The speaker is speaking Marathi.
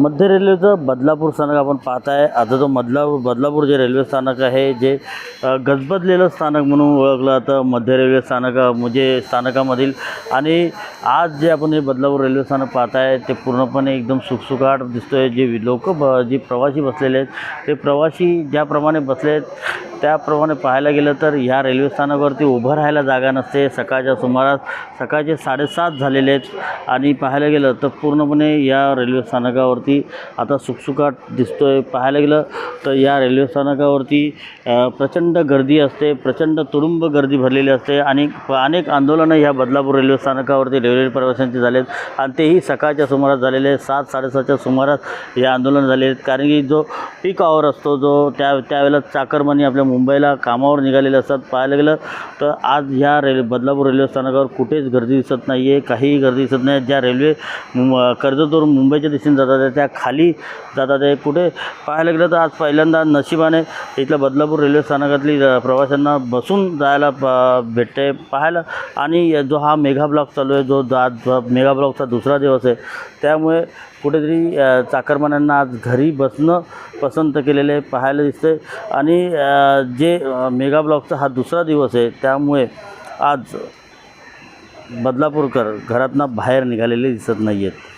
मध्य रेल्वेचं बदलापूर स्थानक आपण पाहत आहे आता जो मधला बदलापूर जे रेल्वे स्थानक आहे जे गजबजलेलं स्थानक म्हणून ओळखलं जातं मध्य रेल्वे स्थानक म्हणजे स्थानकामधील. आणि आज जे आपण हे बदलापूर रेल्वे स्थानक पाहत आहे ते पूर्णपणे एकदम सुखसुखाट दिसतोय. जे लोक ब जे प्रवासी बसलेले आहेत ते प्रवासी ज्याप्रमाणे बसले आहेत त्याप्रमाणे पाहायला गेलं तर ह्या रेल्वे स्थानकावरती उभं राहायला जागा नसते. सकाळच्या सुमारास सकाळचे साडेसात झालेले आहेत. आणि पाहायला गेलं तर पूर्णपणे या रेल्वे स्थानकावरती आता सुखसुखाट दिसतोय. पाहायला गेलं तर या रेल्वे स्थानकावरती प्रचंड गर्दी असते प्रचंड तुडुंब गर्दी भरलेली असते आणि अनेक आंदोलनं ह्या बदलापूर रेल्वे स्थानकावरती रेल्वे प्रवाशांची आहेत आणि तेही सकाळच्या सुमारास झालेले आहेत. सात साडेसातच्या सुमारास हे आंदोलन झाले आहेत. कारण की जो पीक आवर असतो जो त्या त्यावेळेला चाकरमानी आपल्या मुंबईला कामावर निघालेले असतात. पाहायला गेलं तर आज ह्या रेल्वे बदलापूर रेल्वे स्थानकावर कुठेच गर्दी दिसत नाही आहे काहीही गर्दी दिसत नाही. ज्या रेल्वे कर्जतवरून मुंबईच्या दिशेने जातात त्या खाली जातात आहे. कुठे पाहायला गेलं तर आज पहिल्यांदा नशिबाने इथल्या बदलापूर रेल्वे स्थानकातली प्रवाशांना बसून जायला भेटते पाहायला. आणि जो हा मेगा ब्लॉक चालू आहे जो आज मेगा ब्लॉकचा दुसरा दिवस आहे त्यामुळे कुठेतरी चाकरमान्यांना आज घरी बसणं पसंत केलेलं आहे पाहायला दिसते आणि जे मेगा ब्लॉकचा हा दुसरा दिवस आहे त्यामुळे आज बदलापूरकर घरातनं बाहेर निघालेले दिसत नाही आहेत